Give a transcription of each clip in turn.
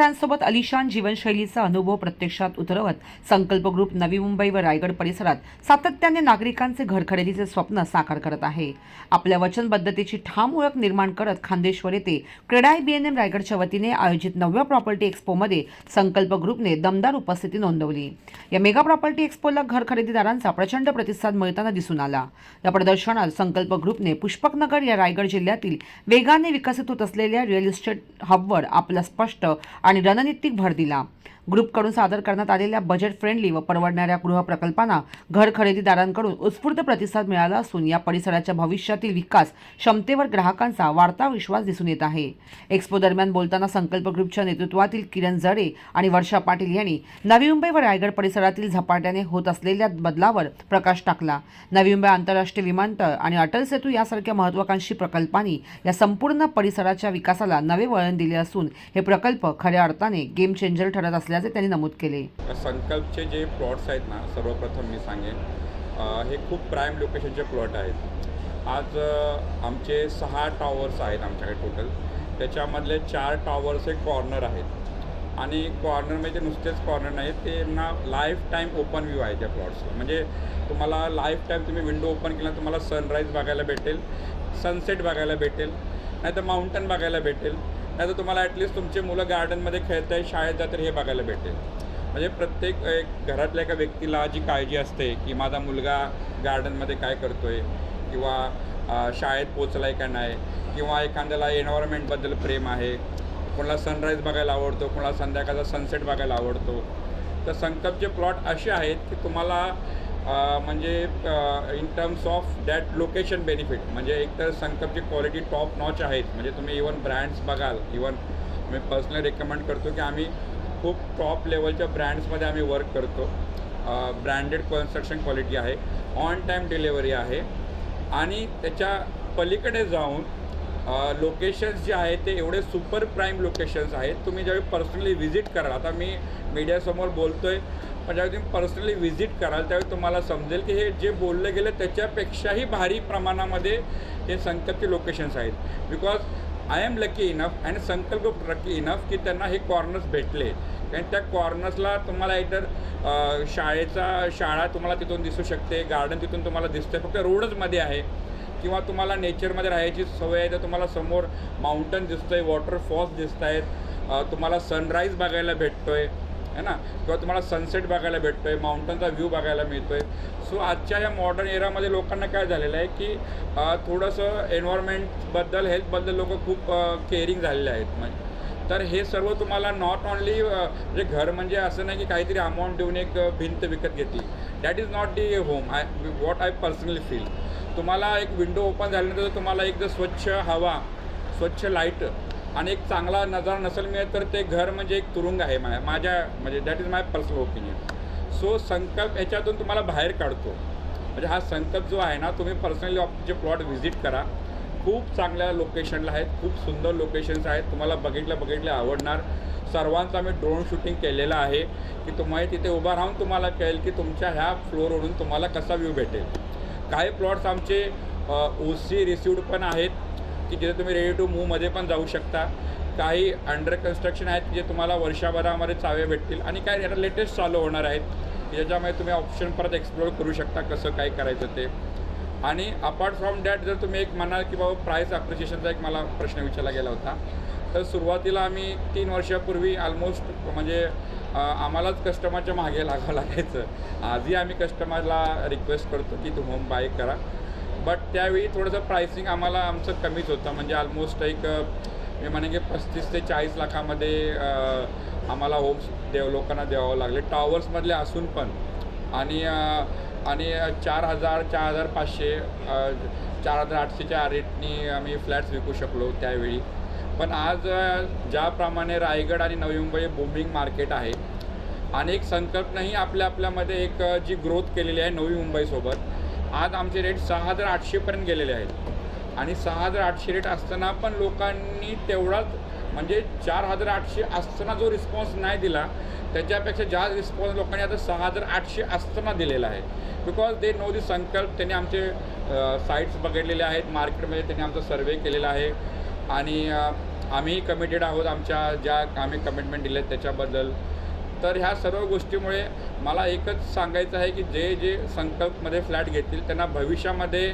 परवडणाऱ्या घरांसोबत अलिशान जीवनशैलीचा अनुभव प्रत्यक्षात उतरवत संकल्प ग्रुप नवी मुंबई व रायगड परिसरात सातत्याने नागरिकांचे घर खरेदीचे स्वप्न साकार करत आहे. आपल्या वचनबद्धतेची ठाम ओळख निर्माण करत खांदेश्वर येथे क्रेडाय बीएनएम रायगडच्या वतीने आयोजित नवव्या प्रॉपर्टी एक्स्पोमध्ये संकल्प ग्रुपने दमदार उपस्थिती नोंदवली. या मेगा प्रॉपर्टी एक्स्पोला घर खरेदीदारांचा प्रचंड प्रतिसाद मिळताना दिसून आला. या प्रदर्शनात संकल्प ग्रुपने पुष्पकनगर या रायगड जिल्ह्यातील वेगाने विकसित होत असलेल्या रिअल इस्टेट हबवर आपला स्पष्ट आणि रणनीतिक भर दिला. ग्रुपकडून सादर करण्यात आलेल्या बजेट फ्रेंडली व परवडणाऱ्या गृहप्रकल्पांना घर खरेदीदारांकडून उत्स्फूर्त प्रतिसाद मिळाला असून या परिसराच्या भविष्यातील विकास क्षमतेवर ग्राहकांचा वाढता विश्वास दिसून येत आहे. एक्स्पो दरम्यान बोलताना संकल्प ग्रुपच्या नेतृत्वातील किरण जडे आणि वर्षा पाटील यांनी नवी मुंबई व रायगड परिसरातील झपाट्याने होत असलेल्या बदलावर प्रकाश टाकला. नवी मुंबई आंतरराष्ट्रीय विमानतळ आणि अटल सेतू यासारख्या महत्वाकांक्षी प्रकल्पांनी या संपूर्ण परिसराच्या विकासाला नवे वळण दिले असून हे प्रकल्प खऱ्या अर्थाने गेम चेंजर ठरत असल्याचे त्यांनी नमूद केले. संकल्पचे जे प्लॉट्स आहेत ना सर्वप्रथम मी सांगेन. हे खूप प्राईम लोकेशनचे प्लॉट आहेत. आज आमचे सहा टॉवर्स आहेत आमच्याकडे टोटल त्याच्यामधले चार टॉवर्स हे कॉर्नर आहेत. आणि कॉर्नर म्हणजे नुसतेच कॉर्नर नाही ते ना लाईफ टाईम ओपन व्ह्यू आहे त्या प्लॉट्सला म्हणजे तुम्हाला लाईफ टाईम तुम्ही विंडो ओपन केला तुम्हाला सनराईज बघायला भेटेल सनसेट बघायला भेटेल नाही तर माउंटन बघायला भेटेल. नाही तर तुम्हाला ॲटलिस्ट तुमचे मुलं गार्डनमध्ये खेळत आहे शाळेत जात तर हे बघायला भेटेल. म्हणजे प्रत्येक एक घरातल्या एका व्यक्तीला जी काळजी असते की माझा मुलगा गार्डनमध्ये काय करतो आहे किंवा शाळेत पोचला आहे का नाही किंवा एखाद्याला एन्व्हायरमेंटबद्दल प्रेम आहे कोणाला सनराईज बघायला आवडतो कोणाला संध्याकाळचा सनसेट बघायला आवडतो तर संकल्पचे प्लॉट असे आहेत की तुम्हाला म्हणजे in terms of that location benefit म्हणजे एकतर संकपची क्वालिटी टॉप नॉच आहेत. म्हणजे तुम्ही इवन ब्रँड्स बघाल इवन मी पर्सनली रेकमेंड करतो की आम्ही खूप टॉप लेवलच्या ब्रँड्समध्ये आम्ही वर्क करतो. ब्रँडेड कन्स्ट्रक्शन क्वालिटी आहे ऑन टाईम डिलेवरी आहे. आणि त्याच्या पलीकडे जाऊन लोकेशन्स जे आहेत ते एवढे सुपर प्राईम लोकेशन्स आहेत. तुम्ही ज्यावेळी पर्सनली व्हिजिट कराल आता मी मीडियासमोर बोलतो आहे पण ज्यावेळी तुम्ही पर्सनली व्हिजिट कराल त्यावेळी तुम्हाला समजेल की हे जे बोललं गेलं त्याच्यापेक्षाही भारी प्रमाणामध्ये हे संकल्पचे लोकेशन्स आहेत. Because I am lucky enough and Sankalp lucky enough की त्यांना हे कॉर्नर्स भेटले. कारण त्या कॉर्नर्सला तुम्हाला एकतर शाळेचा शाळा तुम्हाला तिथून दिसू शकते गार्डन तिथून तुम्हाला दिसतंय फक्त रोडच मध्ये आहे. किंवा तुम्हाला नेचरमध्ये राहायची सवय आहे तर तुम्हाला समोर माउंटन दिसतंय वॉटरफॉल्स दिसत आहेत तुम्हाला सनराईज बघायला भेटतो आहे है ना? किंवा तुम्हाला सनसेट बघायला भेटतो आहे माउंटनचा व्ह्यू बघायला मिळतो आहे सो आजच्या या मॉडर्न एरामध्ये लोकांना काय झालेलं आहे की थोडंसं एन्व्हायरमेंटबद्दल हेल्थबद्दल लोक खूप केअरिंग झालेले आहेत. म्हणजे तर हे सर्व तुम्हाला नॉट ओनली म्हणजे घर म्हणजे असं नाही की काहीतरी अमाऊंट देऊन एक भिंत विकत घेतली. That is not the home I what I personally feel तुम्हाला एक विंडो ओपन झाल्यानंतर तुम्हाला एक जर स्वच्छ हवा स्वच्छ लाइट आणि एक चांगला नजारा नसेल मिळत तर ते घर म्हणजे एक तुरुंग आहे मा माझ्या म्हणजे that is my personal opinion so Sankalp ह्याच्यातून तुम्हाला बाहेर काढतो. म्हणजे हा संकल्प जो आहे ना तुम्ही पर्सनली जे प्लॉट व्हिजिट करा खूप चांगल्या लोकेशनला आहेत खूप सुंदर लोकेशन्स आहेत. तुम्हाला बघितल्या बघितल्या आवडणार. सर्वांचं आम्ही ड्रोन शूटिंग केलेलं आहे. की तुम्हाला तिथे उभा राहून तुम्हाला कळेल की तुमच्या ह्या फ्लोअरवरून तुम्हाला कसा व्ह्यू भेटेल. काही प्लॉट्स आमचे ओ सी रिसिवड पण आहेत की जिथे तुम्ही रेडी टू मूवमध्ये पण जाऊ शकता. काही अंडर कन्स्ट्रक्शन आहेत जे तुम्हाला वर्षभरामध्ये चावे भेटतील. आणि काही लेटेस्ट चालू होणार आहेत. ज्याच्यामुळे तुम्ही ऑप्शन परत एक्सप्लोर करू शकता कसं काय करायचं ते. आणि अपार्ट फ्रॉम दॅट जर तुम्ही एक म्हणाल की बाबा प्राईस अप्रिशिएशनचा एक मला प्रश्न विचारला गेला होता तर सुरुवातीला आम्ही तीन वर्षापूर्वी ऑलमोस्ट म्हणजे आम्हालाच कस्टमरच्या मागे लागावं लागायचं. आजही आम्ही कस्टमरला रिक्वेस्ट करतो की तू होम बाय करा. बट त्यावेळी थोडंसं प्राइसिंग आम्हाला आमचं कमीच होतं. म्हणजे ऑलमोस्ट एक मी म्हणेन की पस्तीस ते चाळीस लाखामध्ये आम्हाला होम्स देव लोकांना द्यावं लागले. टॉवर्समधले असून पण. आणि आणि चार हजार चार हजार पाचशे चार हजार आठशेच्या रेटनी आम्ही फ्लॅट्स विकू शकलो त्यावेळी. पण आज ज्याप्रमाणे रायगड आणि नवी मुंबई बुमिंग मार्केट आहे अनेक संकल्पनाही आपल्या आपल्यामध्ये एक जी ग्रोथ केलेली आहे नवी मुंबईसोबत आज आमचे रेट सहा हजार आठशेपर्यंत गेलेले आहेत. आणि सहा हजार आठशे रेट असताना पण लोकांनी तेवढाच म्हणजे चार हजार आठशे असताना जो रिस्पॉन्स नाही दिला त्याच्यापेक्षा जास्त रिस्पॉन्स लोकांनी आता सहा हजार आठशे असताना दिलेला आहे. बिकॉज दे नो दी संकल्प त्यांनी आमचे साईट्स बघितलेले आहेत मार्केटमध्ये त्यांनी आमचा सर्वे केलेला आहे. आणि आम्ही कमिटेड आहोत आमच्या ज्या आम्ही कमिटमेंट दिले त्याच्याबद्दल. तर ह्या सर्व गोष्टीमुळे मला एकच सांगायचं आहे की जे जे संकल्पमध्ये फ्लॅट घेतील त्यांना भविष्यामध्ये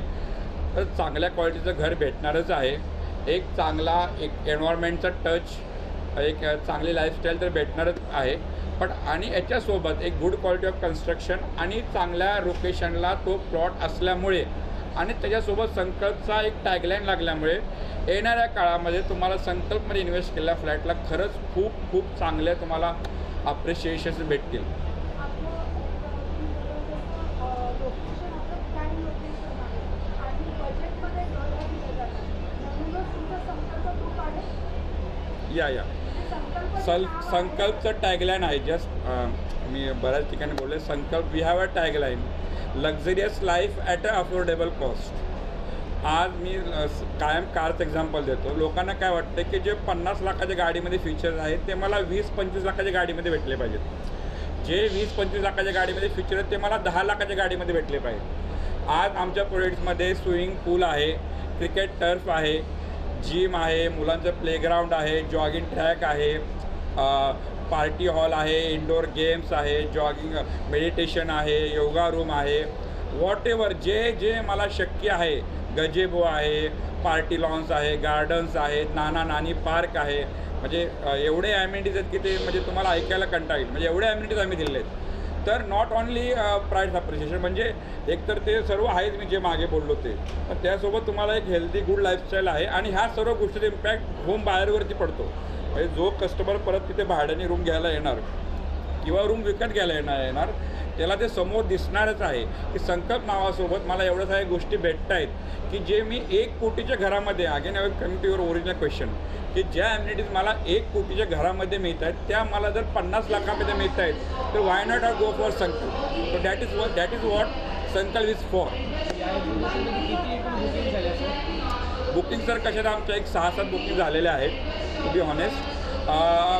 चांगल्या क्वालिटीचं घर भेटणारच आहे. एक चांगला एक एन्व्हायरमेंटचा टच एक चांगली लाईफस्टाईल तर भेटणारच आहे. पण आणि याच्यासोबत एक गुड क्वालिटी ऑफ कन्स्ट्रक्शन आणि चांगल्या लोकेशनला तो प्लॉट असल्यामुळे आणि त्याच्यासोबत संकल्पचा एक टॅगलाईन लागल्यामुळे येणाऱ्या काळामध्ये तुम्हाला संकल्पमध्ये इन्व्हेस्ट केलेल्या फ्लॅटला खरंच खूप खूप चांगले तुम्हाला अप्रिशिएशन्स भेटतील लोकेशन आपलं प्राईम लोकेशन आहे आणि बजेटमध्ये घर दिलं जातं म्हणूनच तुमचा संकल्प खूप आहे या या. सल संकल्पचं टॅगलाईन आहे. जस्ट मी बऱ्याच ठिकाणी बोलले Sankalp we have a tagline luxurious life at a affordable cost आज मी कायम कारचं एक्झाम्पल देतो. लोकांना काय वाटतं की जे पन्नास लाखाच्या गाडीमध्ये फीचर्स आहेत ते मला वीस पंचवीस लाखाच्या गाडीमध्ये भेटले पाहिजेत. जे वीस पंचवीस लाखाच्या गाडीमध्ये फीचर आहेत ते मला दहा लाखाच्या गाडीमध्ये भेटले पाहिजे आज आमच्या प्रोजेक्ट्समध्ये स्विमिंग पूल आहे क्रिकेट टर्फ आहे जिम आहे मुलांचं प्लेग्राऊंड आहे जॉगिंग ट्रॅक आहे पार्टी हॉल आहे इंडोर गेम्स आहे जॉगिंग मेडिटेशन आहे योगा रूम आहे. वॉट एवर जे जे मला शक्य आहे गजेबो आहे पार्टी लॉन्स आहे गार्डन्स आहेत नाना नानी पार्क आहे म्हणजे एवढे ॲम्युनिटीज आहेत की ते म्हणजे तुम्हाला ऐकायला कंटाळ येईल. म्हणजे एवढे ॲम्युनिटीज आम्ही दिले आहेत. तर नॉट ऑनली प्राईस अप्रिशिएशन म्हणजे एकतर ते सर्व आहेच मी जे मागे बोललो ते. पण त्यासोबत तुम्हाला एक हेल्दी गुड लाईफस्टाईल आहे आणि ह्या सर्व गोष्टीचा इम्पॅक्ट होम बाहेरवरती पडतो. म्हणजे जो कस्टमर परत तिथे भाड्याने रूम घ्यायला येणार किंवा रूम विकत घ्यायला येणार येणार त्याला ते समोर दिसणारच आहे. की संकल्प नावासोबत मला एवढ्या साऱ्या गोष्टी भेटत आहेत की जे मी एक कोटीच्या घरामध्ये again I coming to your original question की ज्या ॲम्युनिटीज मला एक कोटीच्या घरामध्ये मिळत आहेत त्या मला जर पन्नास लाखामध्ये मिळत आहेत तर why not are go for Sankalp? So that is what that is what Sankalp is for booking sir कशात आमच्या एक सहा सात बुकिंग झालेल्या आहेत टू बी ऑनेस्ट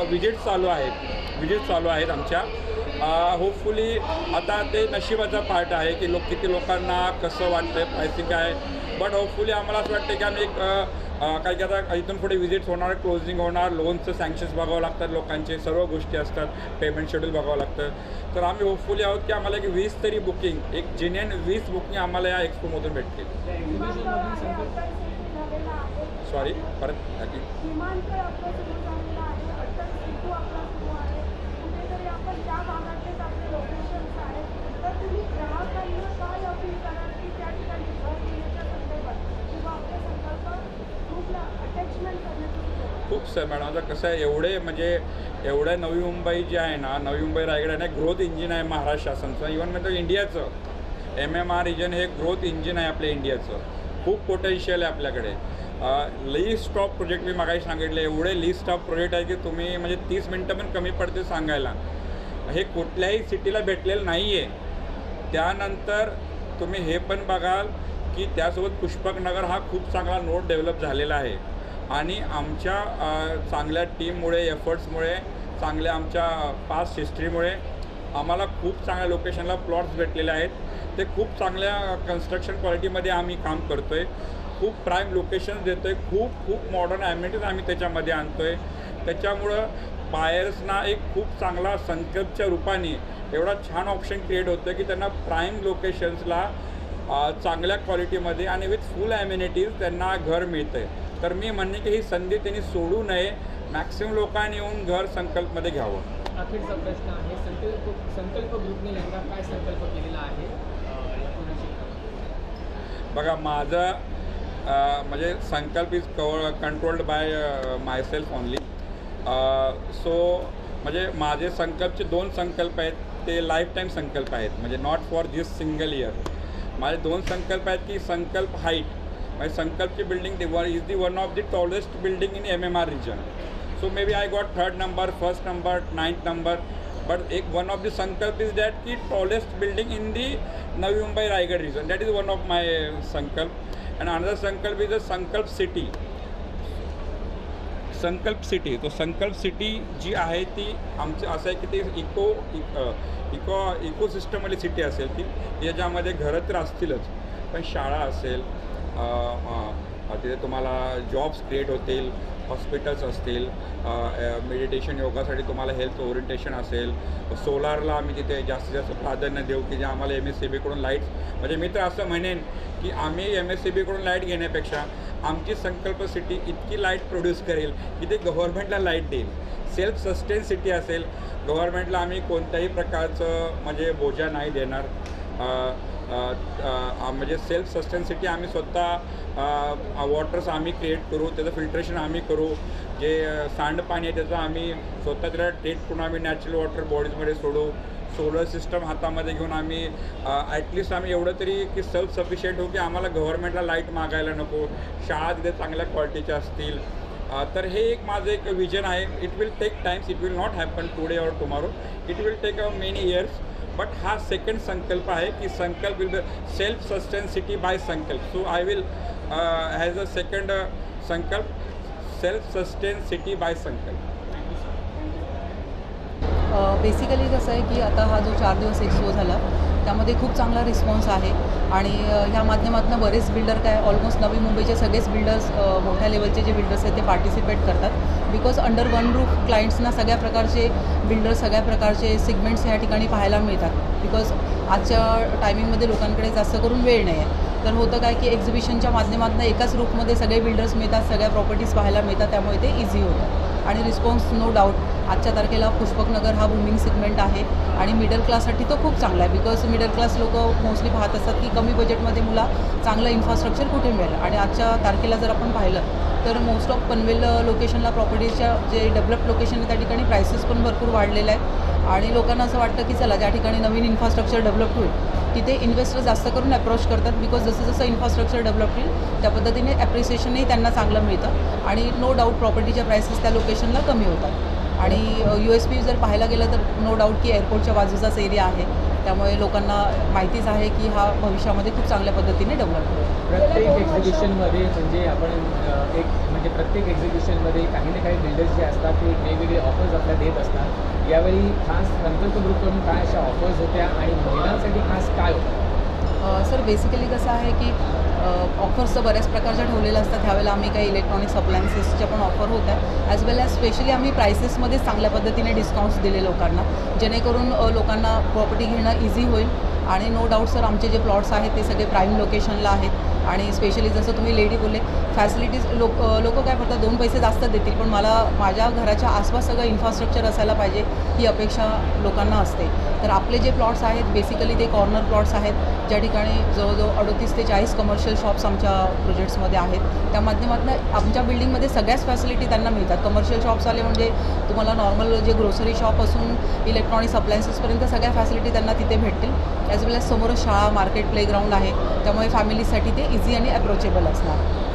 विजिट चालू आहेत. विजिट चालू आहेत आमच्या. होपफुली आता ते नशिबाचा पार्ट आहे की लोक किती लोकांना कसं वाटतं आहे प्रायसिंग काय बट होपफुली आम्हाला असं वाटतं की आम्ही एक काही की आता इथून पुढे विजिट्स होणार क्लोजिंग होणार लोनचं सँक्शन्स बघावं लागतात लोकांचे सर्व गोष्टी असतात पेमेंट शेड्यूल बघावं लागतं. तर आम्ही होपफुली आहोत की आम्हाला एक वीस तरी बुकिंग एक जेन्युअन वीस बुकिंग आम्हाला या एक्सपोमधून भेटतील. सॉरी परत खूप सर मॅडम आता कसं आहे एवढे म्हणजे एवढ्या नवी मुंबई जे आहे ना नवी मुंबई रायगड आहे ना ग्रोथ इंजिन आहे महाराष्ट्र शासनचं इव्हन म्हणजे इंडियाचं. एम एम आर रिजन हे ग्रोथ इंजिन आहे आपल्या इंडियाचं. खूप पोटेन्शियल आहे आपल्याकडे. लिस्ट ऑफ प्रोजेक्ट मी मागाशी सांगितले. एवढे लिस्ट ऑफ प्रोजेक्ट आहे की तुम्ही म्हणजे तीस मिनटं पण कमी पडते सांगायला. हे कुठल्याही सिटीला भेटलेलं नाही आहे त्यानंतर तुम्ही हे पण बघाल की त्यासोबत पुष्पकनगर हा खूप चांगला नोट डेव्हलप झालेला आहे. आणि आमच्या चांगल्या टीममुळे एफर्ट्समुळे चांगल्या आमच्या पास्ट हिस्ट्रीमुळे आम्हाला खूप चांगल्या लोकेशनला प्लॉट्स भेटलेले आहेत. ते खूप चांगल्या कन्स्ट्रक्शन क्वालिटीमध्ये आम्ही काम करतो आहे खूप प्राईम लोकेशन्स देतो आहे खूप खूप मॉडर्न ॲम्युनिटीज आम्ही त्याच्यामध्ये आणतो आहे त्याच्यामुळं बायर्सना एक खूप चांगला संकल्पच्या रूपाने एवढा छान ऑप्शन क्रिएट होतं की त्यांना प्राईम लोकेशन्सला चांगल्या क्वालिटीमध्ये आणि विथ फुल ॲम्युनिटीज त्यांना घर मिळतं आहे तर मी म्हणणे की ही संधी त्यांनी सोडू नये. मॅक्सिमम लोकांनी येऊन घर संकल्पमध्ये घ्यावं. अखेरचा प्रश्न आहे संकल्प संकल्प ग्रुपने यंदा काय संकल्प केलेला आहे? बघा माझं म्हणजे संकल्प इज कव controlled by myself only so म्हणजे माझे संकल्पचे दोन संकल्प आहेत ते लाईफ टाईम संकल्प आहेत. म्हणजे not for this single year माझे दोन संकल्प आहेत की संकल्प हाईट म्हणजे संकल्पची building one is the one of the tallest building in M M R region so maybe I got third number first number ninth number but एक one of the Sankalp is that की tallest building in the Navi Mumbai Raigad region that is one of my Sankalp. And another Sankalp is a Sankalp city Sankalp city. तो संकल्प city जी आहे ती आमचं असं आहे की ती इको इको इकोसिस्टमवाली सिटी असेल ती. याच्यामध्ये घरं तर असतीलच पण शाळा असेल तिथे तुम्हाला जॉब्स क्रिएट होतील हॉस्पिटल्स असतील मेडिटेशन योगासाठी तुम्हाला हेल्थ ओरिएंटेशन असेल. सोलारला आम्ही तिथे जास्तीत जास्त प्राधान्य देऊ की जे आम्हाला एम एस सी बीकडून लाईट्स म्हणजे मी तर असं म्हणेन की आम्ही एम एस सी बीकडून लाइट घेण्यापेक्षा आमची संकल्प सिटी इतकी लाइट प्रोड्यूस करेल की ते गव्हर्नमेंटला लाइट देईल. सेल्फ सस्टेन सिटी असेल गव्हर्नमेंटला आम्ही कोणत्याही प्रकारचं म्हणजे बोजा नाही देणार. म्हणजे सेल्फ सस्टेन्सिटी आम्ही स्वतः वॉटर्स आम्ही क्रिएट करू त्याचं फिल्ट्रेशन आम्ही करू. जे सांडपाणी आहे त्याचं आम्ही स्वतः त्याला ट्रीट करून आम्ही नॅचरल वॉटर बॉडीजमध्ये सोडू. सोलर सिस्टम हातामध्ये घेऊन आम्ही ॲटलिस्ट आम्ही एवढं तरी की सेल्फ सफिशियंट होऊ की आम्हाला गव्हर्नमेंटला लाइट मागायला नको. शाळा तिथे चांगल्या क्वालिटीच्या असतील. तर हे एक माझं एक विजन आहे. It will take times it will not happen today or tomorrow it will take a many years but हा सेकंड संकल्प आहे की Sankalp will self sustain city by Sankalp. So I will has a second Sankalp self sustain city by Sankalp. Basically कसं आहे की आता हा जो चार दिवस एक्सपो झाला त्यामध्ये खूप चांगला रिस्पॉन्स आहे. आणि ह्या माध्यमातून बरेच बिल्डर काय ऑलमोस्ट नवी मुंबईचे सगळेच बिल्डर्स मोठ्या लेवलचे जे बिल्डर्स आहेत ते पार्टिसिपेट करतात. बिकॉज अंडर वन रूफ क्लायंट्सना सगळ्या प्रकारचे बिल्डर्स सगळ्या प्रकारचे सिगमेंट्स ह्या ठिकाणी पाहायला मिळतात. बिकॉज आजच्या टायमिंगमध्ये लोकांकडे जास्त करून वेळ नाही आहे तर होतं काय की एक्झिबिशनच्या माध्यमातून एकाच रूपमध्ये सगळे बिल्डर्स मिळतात सगळ्या प्रॉपर्टीज पाहायला मिळतात त्यामुळे ते इझी होतं. आणि रिस्पॉन्स नो डाऊट आजच्या तारखेला पुष्पकनगर हा बुमिंग सिगमेंट आहे. आणि मिडल क्लाससाठी तो खूप चांगला आहे. बिकॉज मिडल क्लास लोक मोस्टली पाहत असतात की कमी बजेटमध्ये मुला चांगलं इन्फ्रास्ट्रक्चर कुठे मिळेल? आणि आजच्या तारखेला जर आपण पाहिलं तर मोस्ट ऑफ पनवेल लोकेशनला प्रॉपर्टीच्या जे डेव्हलप लोकेशन आहे त्या ठिकाणी प्रायसेस पण भरपूर वाढलेलं आहेत. आणि लोकांना असं वाटतं की चला ज्या ठिकाणी नवीन इन्फ्रास्ट्रक्चर डेव्हलप होईल. तिथे इन्व्हेस्टर जास्त करून अप्रोच करतात बिकॉज जसं जसं इन्फ्रास्ट्रक्चर डेव्हलप होईल त्या पद्धतीने ॲप्रिसिएशनही त्यांना चांगलं मिळतं. आणि नो डाऊट प्रॉपर्टीच्या प्रायसेस त्या लोकेशनला कमी होतात. आणि यू एस पी जर पाहायला गेलं तर नो डाऊट की एअरपोर्टच्या बाजूचाच एरिया आहे. त्यामुळे लोकांना माहितीच आहे की हा भविष्यामध्ये खूप चांगल्या पद्धतीने डेव्हलप होईल. प्रत्येक एक्झिबिशनमध्ये म्हणजे आपण एक म्हणजे प्रत्येक एक्झिबिशनमध्ये काही ना काही बिल्डर्स जे असतात ते वेगवेगळे ऑफर्स आपल्याला देत असतात. यावेळी खास संकल्प ग्रुपकडून काय अशा ऑफर्स होत्या आणि महिलांसाठी खास काय होतं? सर बेसिकली कसं आहे की ऑफर्स तर बऱ्याच प्रकारच्या ठेवलेल्या असतात. त्यावेळेला आम्ही काही इलेक्ट्रॉनिक्स अप्लायन्सेसच्या पण ऑफर होत आहे ॲज वेल ॲज स्पेशली आम्ही प्रायसेसमध्ये चांगल्या पद्धतीने डिस्काउंट्स दिले लोकांना. जेणेकरून लोकांना प्रॉपर्टी घेणं इझी होईल. आणि नो डाऊट सर आमचे जे प्लॉट्स आहेत ते सगळे प्राईम लोकेशनला आहेत. आणि स्पेशली जसं तुम्ही लेडी बोलले फॅसिलिटीज लोक लोक काय करतात दोन पैसे जास्त देतील पण मला माझ्या घराच्या आसपास सगळं इन्फ्रास्ट्रक्चर असायला पाहिजे ही अपेक्षा लोकांना असते. तर आपले जे प्लॉट्स आहेत बेसिकली ते कॉर्नर प्लॉट्स आहेत ज्या ठिकाणी जवळजवळ अडतीस ते चाळीस कमर्शियल शॉप्स आमच्या प्रोजेक्ट्समध्ये आहेत. त्या माध्यमातून आमच्या बिल्डिंगमध्ये सगळ्याच फॅसिलिटी त्यांना मिळतात. कमर्शियल शॉप्स आले म्हणजे तुम्हाला नॉर्मल जे ग्रोसरी शॉप असून इलेक्ट्रॉनिक्स अप्लायन्सेसपर्यंत सगळ्या फॅसिलिटी त्यांना तिथे भेटतील. ॲज वेल एज समोरच शाळा मार्केट प्लेग्राऊंड आहे. त्यामुळे फॅमिलीसाठी ते इझी आणि अप्रोचेबल असणार.